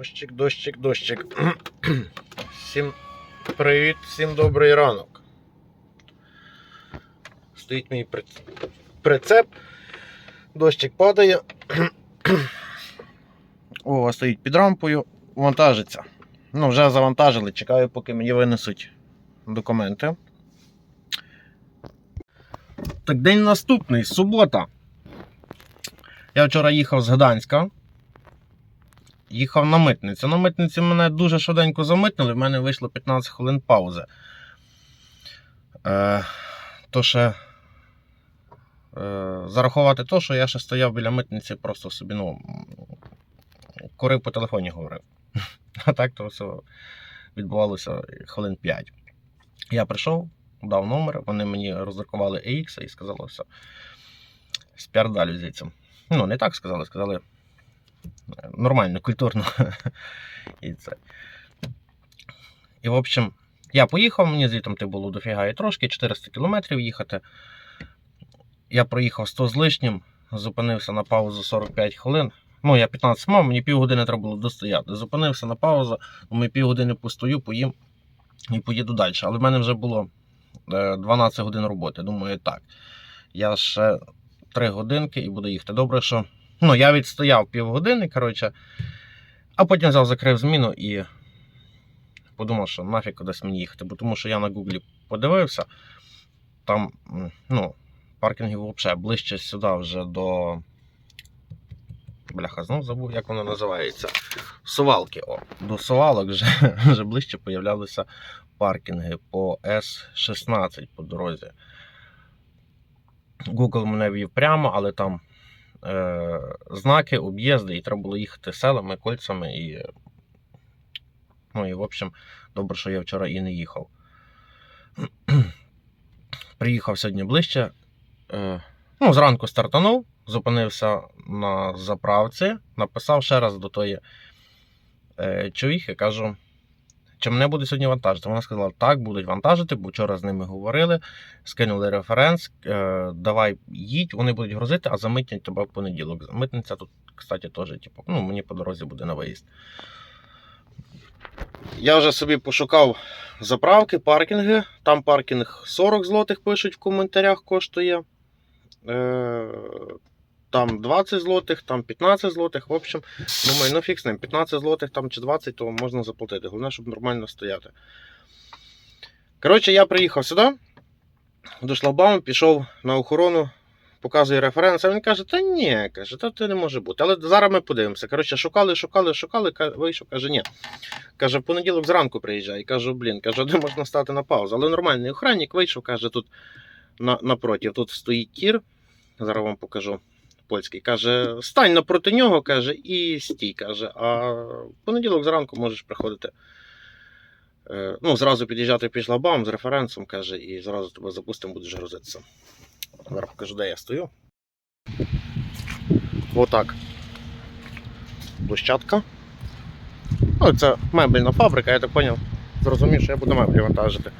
Дощик, дощик, дощик. Всім привіт, всім добрий ранок. Стоїть мій прицеп. Дощик падає. О, стоїть під рампою, вантажиться. Ну, вже завантажили, чекаю, поки мені винесуть документи. Так, день наступний, субота. Я вчора їхав з Гданська. Їхав на митницю. На митниці мене дуже швиденько замитнили, в мене вийшло 15 хвилин паузи. Е, то ще е, зарахувати то, що я ще стояв біля митниці, просто собі ну, курив по телефоні говорив. А так то все відбувалося хвилин 5. Я прийшов, дав номер, вони мені роздрукували EX і сказали, все. Спіардалю звідси. Ну, не так сказали, сказали нормально, культурно. і це. І, в общем, я поїхав, мені звітом ти було дофіга і трошки, 400 кілометрів їхати. Я проїхав 100 з лишнім, зупинився на паузу 45 хвилин. Ну, я 15 мав, мені півгодини треба було достояти. Зупинився на паузу, думаю, півгодини постою, поїм і поїду далі. Але в мене вже було е, 12 годин роботи. Думаю, так. Я ще 3 годинки і буду їхати. Добре, що ну, я відстояв півгодини, коротше, а потім взяв, закрив зміну і подумав, що нафіг кудись мені їхати. Бо тому що я на гуглі подивився, там ну, паркінгів взагалі ближче сюди вже до. Бляха, знов забув, як воно називається. Сувалки. О, до сувалок вже, вже ближче появлялися паркінги по С16 по дорозі. Google мене вів прямо, але там е, знаки, об'їзди, і треба було їхати селами, кольцями. І, ну і в общем, добре, що я вчора і не їхав. Приїхав сьогодні ближче. Е, ну, зранку стартанув, зупинився на заправці, написав ще раз до тої е, човіхи, кажу. Чи мене буде сьогодні вантажити? Вона сказала, так, будуть вантажити, бо вчора з ними говорили, скинули референс, е, давай їдь, вони будуть грузити, а замитнять тебе в понеділок. Митниця тут, кстати, теж, типу, ну, мені по дорозі буде на виїзд. Я вже собі пошукав заправки, паркінги. Там паркінг 40 злотих пишуть в коментарях, коштує. Там 20 злотих, там 15 злотих. В общем, думаю, ну фіг з ним, 15 злотих там чи 20, то можна заплатити. Головне, щоб нормально стояти. Коротше, я приїхав сюди, до шлагбауму, пішов на охорону, показує референс, а він каже, та ні, каже, та це не може бути. Але зараз ми подивимося. Коротше, шукали, шукали, шукали, вийшов, каже, ні. Каже, в понеділок зранку приїжджає. Кажу, блін, каже, де можна стати на паузу. Але нормальний охранник вийшов, каже, тут на, напроти, тут стоїть тір. Зараз вам покажу польський. Каже, стань напроти нього, каже, і стій, каже. А в понеділок зранку можеш приходити. Е, Ну, зразу під'їжджати під шлагбаум з референсом, каже, і зразу тебе запустимо, будеш грузитися. Зараз покажу, де я стою. Отак. Площадка. Ну, це мебельна фабрика, я так зрозумів. Зрозумів, що я буду меблі вантажити.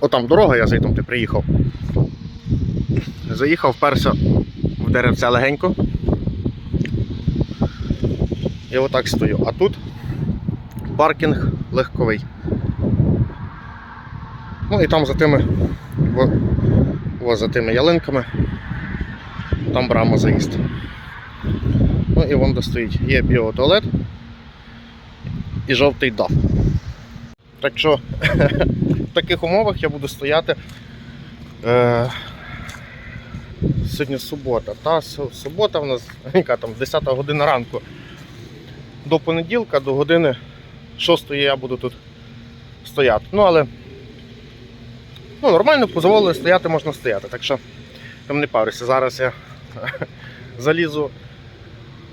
Отам дорога, я звідти ти приїхав. Заїхав, вперся в деревце легенько. І отак стою. А тут паркінг легковий. Ну і там за тими, о, за тими ялинками, там брама заїзд. Ну і вон де стоїть. Є біотуалет і жовтий даф. Так що в таких умовах я буду стояти. Е, Сьогодні субота. Та субота в нас яка там 10 година ранку. До понеділка, до години 6 я буду тут стояти. Ну, але ну, нормально дозволили стояти, можна стояти. Так що там не парюся. Зараз я залізу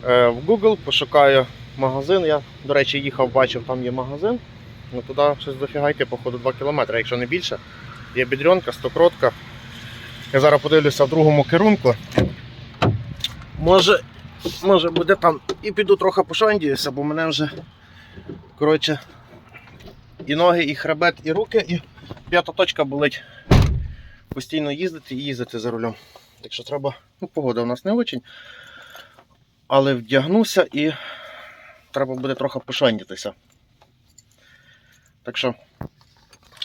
е, в Google, пошукаю магазин. Я, до речі, їхав, бачив, там є магазин. Ну, туди щось дофіга йти, походу 2 км, якщо не більше. Є бідрьонка, стокротка. Я зараз подивлюся в другому керунку. Може, може буде там і піду трохи пошандіюся, бо мене вже коротше, і ноги, і хребет, і руки, і п'ята точка болить. Постійно їздити і їздити за рулем. Так що треба, ну, погода у нас не очень. Але вдягнуся і треба буде трохи пошвендітися. Так що,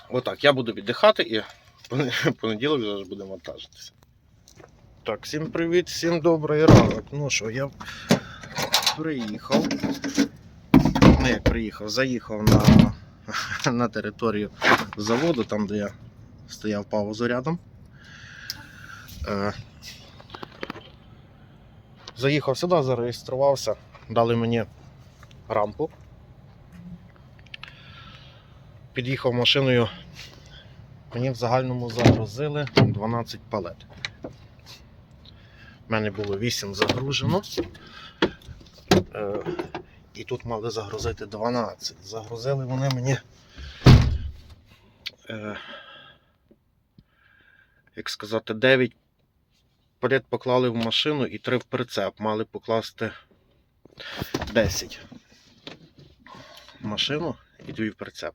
отак, я буду віддихати і понеділок ж будемо вантажитися. Так, всім привіт, всім добрий ранок. Ну що, я приїхав. Ну як приїхав, заїхав на, на територію заводу, там де я стояв паузу рядом. Е, заїхав сюди, зареєструвався, дали мені рампу. Під'їхав машиною. Мені в загальному загрузили 12 палет. У мене було 8 загружено. Е, і тут мали загрузити 12. Загрузили вони мені. Е, як сказати, 9 палет поклали в машину і 3 в прицеп. Мали покласти 10 в машину і 2 в прицеп.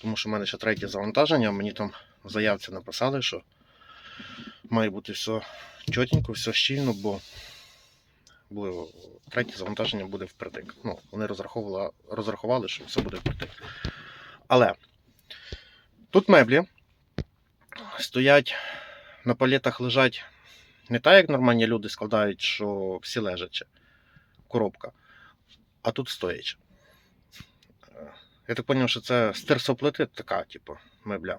Тому що в мене ще третє завантаження, мені там в заявці написали, що має бути все чотенько, все щільно, бо було третє завантаження буде впритик. Ну, вони розраховували, розрахували, що все буде впритик. Але тут меблі стоять, на палетах лежать не так, як нормальні люди складають, що всі лежачі, коробка, а тут стоячи. Я так зрозумів, що це стерсоплити така, типу, мебля.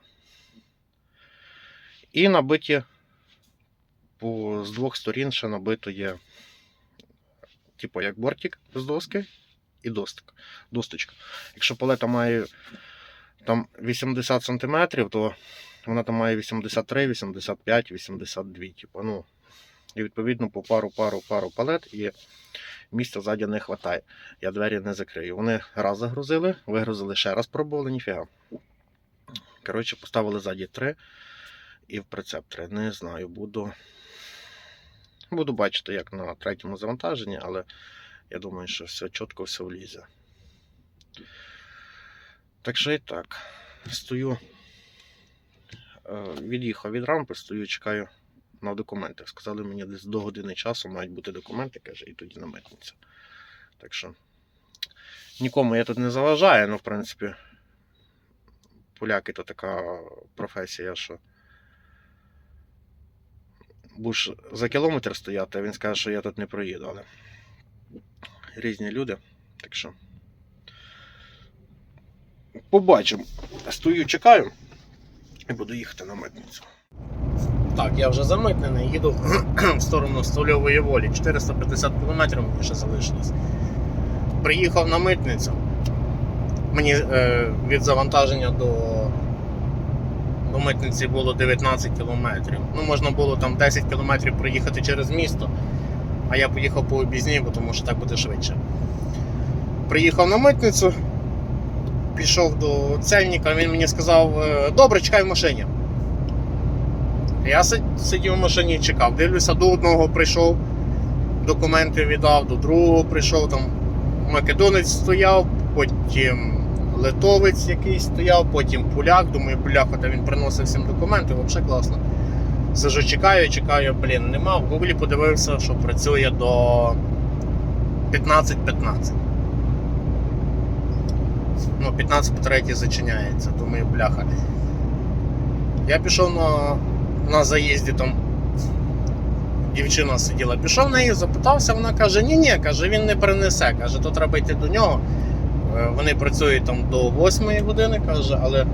І набиті по, з двох сторін ще набито є, типу, як бортик з доски і достик, досточка. Якщо палета має там 80 см, то вона там має 83, 85, 82. Типу, ну, і відповідно по пару, пару, пару палет і місця ззаді не вистачає. Я двері не закрию. Вони раз загрузили, вигрузили ще раз пробували, ніфіга. Коротше, поставили ззаді 3 і в прицеп 3. Не знаю, буду. Буду бачити, як на третьому завантаженні, але я думаю, що все чітко все влізе. Так що і так. Стою. е, Від'їхав від рампи, стою, чекаю на документи. Сказали мені десь до години часу мають бути документи, каже, і тоді наметниця. Так що нікому я тут не заважаю, ну, в принципі, поляки то така професія, що будеш за кілометр стояти, а він скаже, що я тут не проїду, але різні люди. Так що побачимо. Стою, чекаю і буду їхати на митницю. Так, я вже замитнений, їду в сторону Стольової волі. 450 км мені ще залишилось. Приїхав на митницю. Мені е, від завантаження до, до митниці було 19 кілометрів. Ну, можна було там 10 кілометрів проїхати через місто, а я поїхав по об'їзній, бо тому що так буде швидше. Приїхав на митницю, пішов до цельника, він мені сказав: е, добре, чекай в машині. Я сидів в машині чекав. Дивлюся, до одного прийшов, документи віддав, до другого прийшов, там македонець стояв, потім литовець якийсь стояв, потім поляк. Думаю, бляха, та він приносив всім документи, взагалі класно. Сижу, чекаю, чекаю, блін, нема. В гуглі подивився, що працює до 15-15. Ну, 15 по 3 зачиняється. Думаю, бляха. Я пішов на на заїзді там дівчина сиділа, пішов на неї, запитався, вона каже, ні, ні, каже, він не принесе. Каже, то треба йти до нього. Е, Вони працюють там до 8 години, каже, але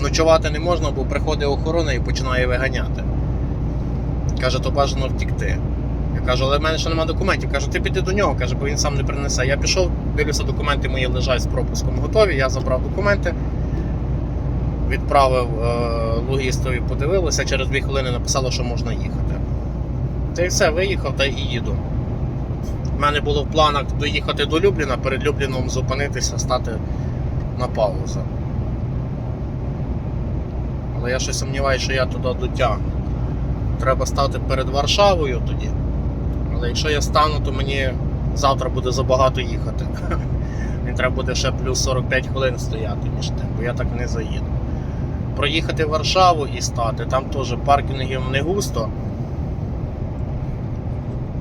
ночувати не можна, бо приходить охорона і починає виганяти. Каже, то бажано втікти. Я кажу, але в мене ще немає документів. Каже, ти піди до нього, каже, бо він сам не принесе. Я пішов, дивлюся, документи мої лежать з пропуском готові. Я забрав документи, відправив е, логістові, подивилися, через дві хвилини написало, що можна їхати. Та й все, виїхав та і їду. У мене було в планах доїхати до Любліна, перед Любліном зупинитися, стати на паузу. Але я щось сумніваюся, що я туди дотягну. Треба стати перед Варшавою тоді. Але якщо я стану, то мені завтра буде забагато їхати. Мені треба буде ще плюс 45 хвилин стояти між тим, бо я так не заїду. Проїхати Варшаву і стати, там теж паркінгів не густо.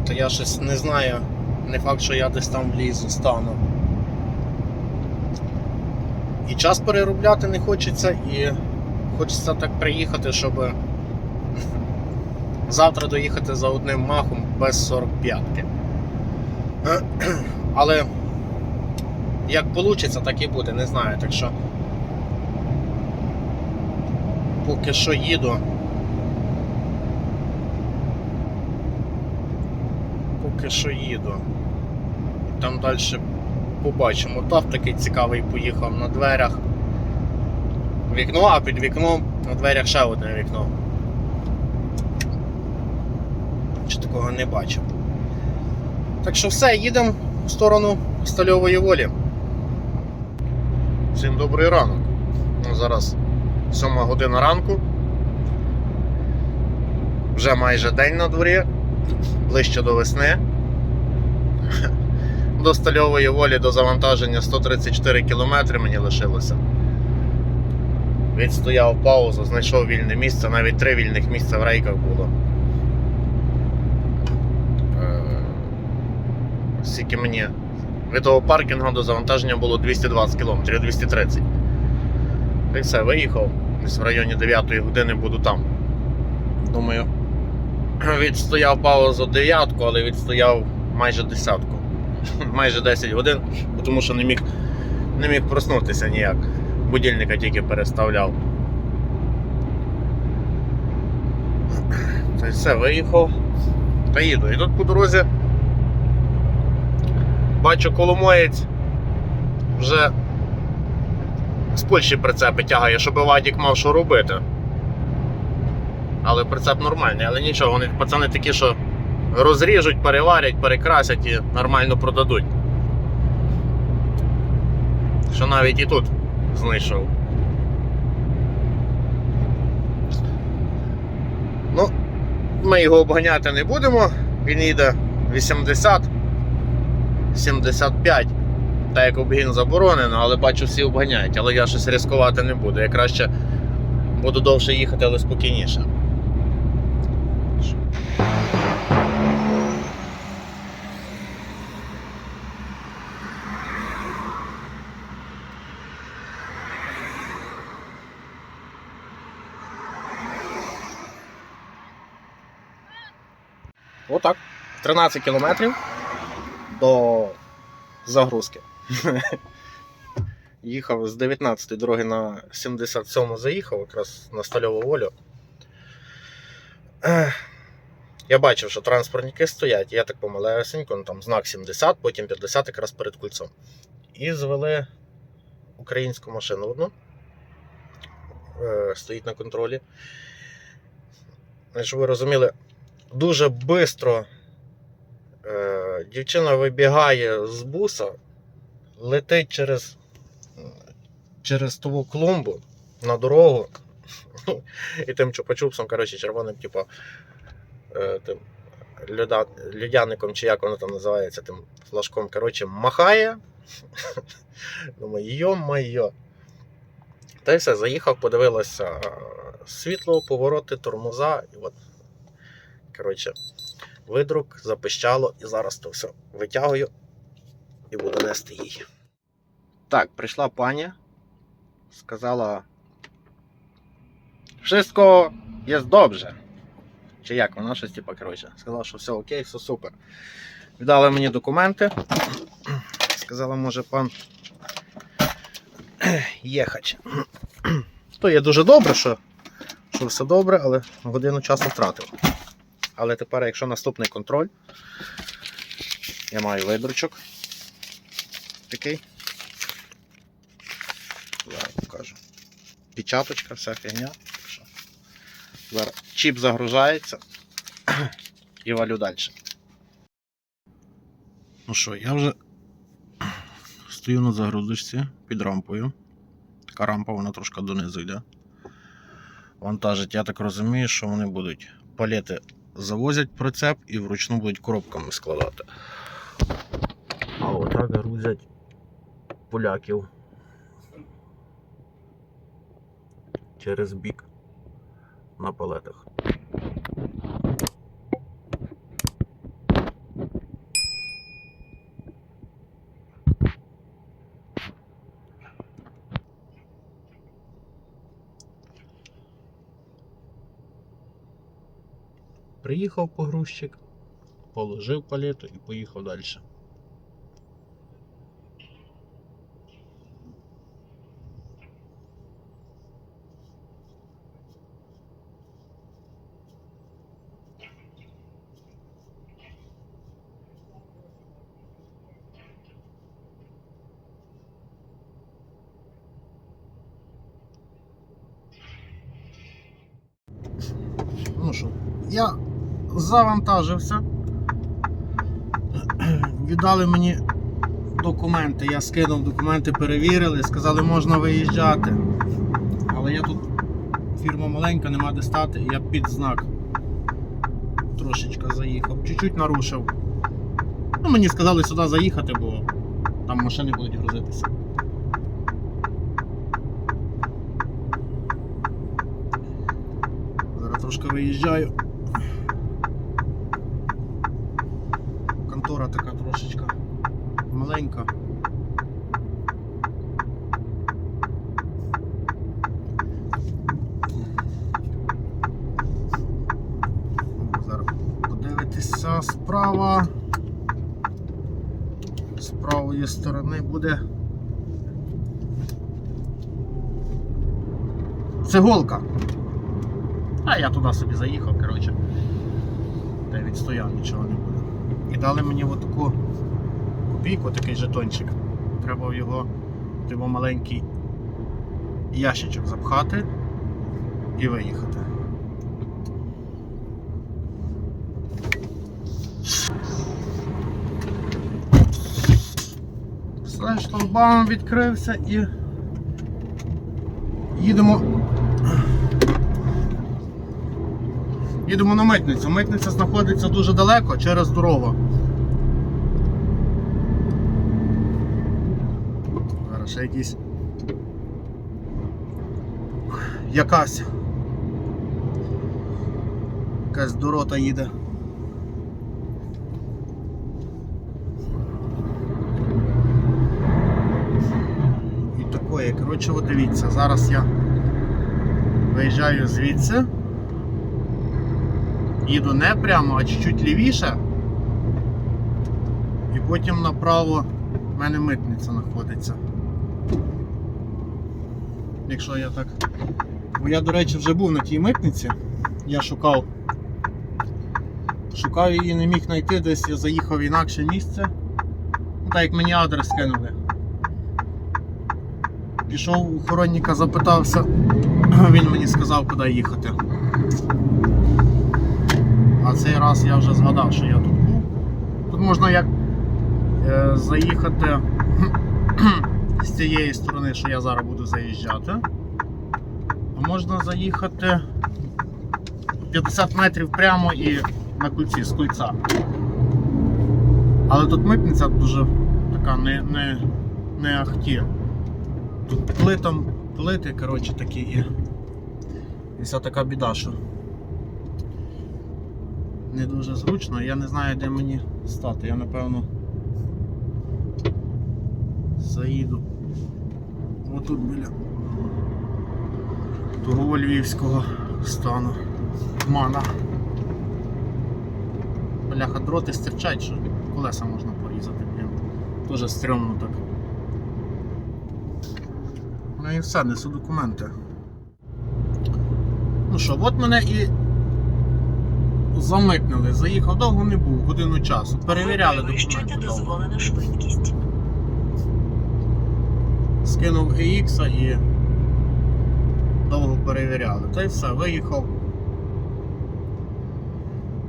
То я щось не знаю, не факт, що я десь там влізу, стану. і час переробляти не хочеться, і хочеться так приїхати, щоб завтра доїхати за одним махом без 45-ки. Але як вийде, так і буде, не знаю. Так що поки що їду. Поки що їду. І там далі побачимо. Тав такий цікавий поїхав на дверях. Вікно, а під вікном на дверях ще одне вікно. Чи такого не бачив. Так що все, їдемо в сторону стольової волі. Всім добрий ранок. Ну, зараз 7 година ранку. Вже майже день на дворі, ближче до весни. До стольової волі до завантаження 134 км мені лишилося. Відстояв паузу, знайшов вільне місце, навіть три вільних місця в рейках було. Е, Скільки мені від того паркінгу до завантаження було 220 км, 230. І все, виїхав. Десь в районі 9 години буду там. Думаю, відстояв паузу дев'ятку, але відстояв майже десятку. Майже 10 годин, тому що не міг, не міг проснутися ніяк. Будильника тільки переставляв. Та й все, виїхав та їду. І тут по дорозі бачу Коломоєць вже з Польщі прицепи тягає, щоб Вадік мав що робити. Але прицеп нормальний, але нічого, вони пацани такі, що розріжуть, переварять, перекрасять і нормально продадуть. Що навіть і тут знайшов. Ну, ми його обганяти не будемо. Він їде 80, 75. Так як обгін заборонено, але бачу, всі обганяють, але я щось ризикувати не буду. Я краще буду довше їхати, але спокійніше. Отак. 13 кілометрів до загрузки. Їхав з 19 дороги на 77 заїхав, якраз на стольову волю. Я бачив, що транспортники стоять, я так помилаюсенько, ну там знак 70, потім 50 якраз перед кульцом. І звели українську машину одну. Е, Стоїть на контролі. Щоб ви розуміли, дуже швидко е, дівчина вибігає з буса, летить через, через ту клумбу на дорогу. І тим чупа-чупсом, коротше, червоним, типу, е, тим люда, людяником, чи як воно там називається, тим флажком, коротше, махає. Думаю, йо-майо. Та й все, заїхав, подивилася е, світло, повороти, тормоза. І от, коротше, видрук, запищало, і зараз то все витягую і буду нести її. Так, прийшла пані, сказала. Wszystko є добре. Чи як вона щось, типу, коротше, сказала, що все окей, все супер. Віддали мені документи. Сказала, може пан їхати. То є дуже добре, що, що все добре, але годину часу втратив. Але тепер, якщо наступний контроль, я маю видручок такий. Зараз покажу. Печаточка, вся фігня. Зараз чіп загружається і валю далі. Ну що, я вже стою на загрузочці під рампою. Така рампа, вона трошки донизу йде. Вантажить, я так розумію, що вони будуть палети завозять прицеп і вручну будуть коробками складати. А отак грузять поляків через бік на палетах. Приїхав погрузчик, положив палету і поїхав далі. Ну що, я завантажився. Віддали мені документи. Я скинув документи, перевірили, сказали, можна виїжджати. Але я тут фірма маленька, нема де стати, я під знак трошечки заїхав, чуть-чуть нарушив. Ну, мені сказали сюди заїхати, бо там машини будуть грузитися. Зараз трошки виїжджаю. Контора така трошечка маленька. Зараз подивитися справа. З правої сторони буде. Цеголка. А я туди собі заїхав, коротше. Та й відстояв, нічого не буде. І дали мені отаку копійку, такий жетончик. Треба в його його маленький ящичок запхати і виїхати. Все, шлагбаум відкрився і їдемо. Їдемо на митницю. Митниця знаходиться дуже далеко через дорогу. Зараз ще якісь. Якась. Якась дорота їде. І такое. Коротше, от дивіться, зараз я виїжджаю звідси. Їду не прямо, а чуть-чуть лівіше. І потім направо в мене митниця знаходиться. Якщо я так. Бо я, до речі, вже був на тій митниці. Я шукав. Шукав її, не міг знайти, десь я заїхав в інакше місце. Ну, так як мені адрес кинули. Пішов у охоронника, запитався, він мені сказав, куди їхати. А цей раз я вже згадав, що я тут був. Тут можна як е, заїхати з цієї сторони, що я зараз буду заїжджати. А можна заїхати 50 метрів прямо і на кульці з кульця. Але тут митниця дуже така не, не, не ахті. Тут плитом, плити, коротше, такі. І вся така біда, що не дуже зручно. Я не знаю, де мені стати. Я напевно заїду отут біля того львівського стану. Мана. Бляха, дроти стирчать, що колеса можна порізати, блін. Дуже стрьомно так. Ну і все, несу документи. Ну що, от мене і замикнули. Заїхав довго не був, годину часу. Перевіряли документи. дозволену швидкість. Скинув EX і довго перевіряли. Та й все, виїхав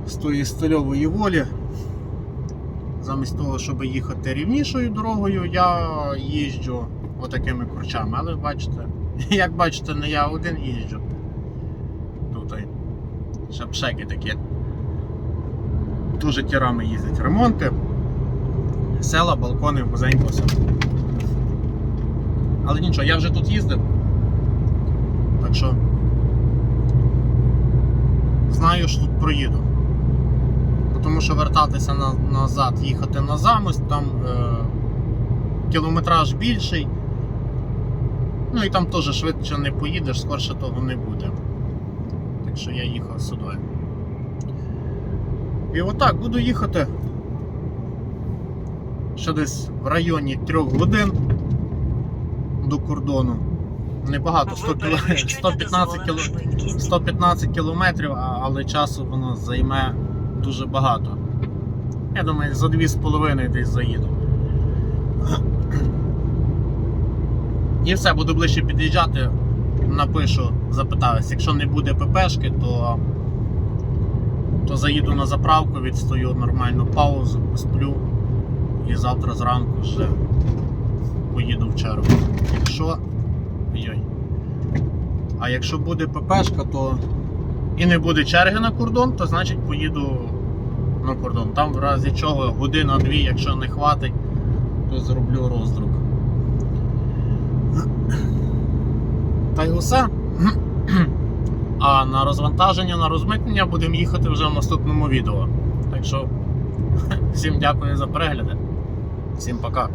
з тої стильової волі. Замість того, щоб їхати рівнішою дорогою, я їжджу отакими курчами. Але бачите, як бачите, не я один їжджу. Тут й шапшеки такі. Дуже тірами їздять. Ремонти, села, балкони, все. Але нічого, я вже тут їздив. Так що знаю, що тут проїду. Тому що вертатися на, назад, їхати на замість, там е, кілометраж більший. Ну і там теж швидше не поїдеш, скорше того не буде. Так що я їхав сюди. І отак буду їхати. Ще десь в районі 3 годин до кордону. Небагато, 100 кіло... 115, кіло... 115 кілометрів, але часу воно займе дуже багато. Я думаю, за 2,5 десь заїду. І все, буду ближче під'їжджати, напишу, запитаюсь. Якщо не буде ППшки, то, то заїду на заправку, відстою нормальну паузу, посплю і завтра зранку вже поїду в чергу. Якщо. Йой. А якщо буде ППшка, то і не буде черги на кордон, то значить поїду на кордон. Там в разі чого година-дві, якщо не хватить, то зроблю роздрук. Та й усе. А на розвантаження, на розмитнення будемо їхати вже в наступному відео. Так що всім дякую за перегляди. Всім пока.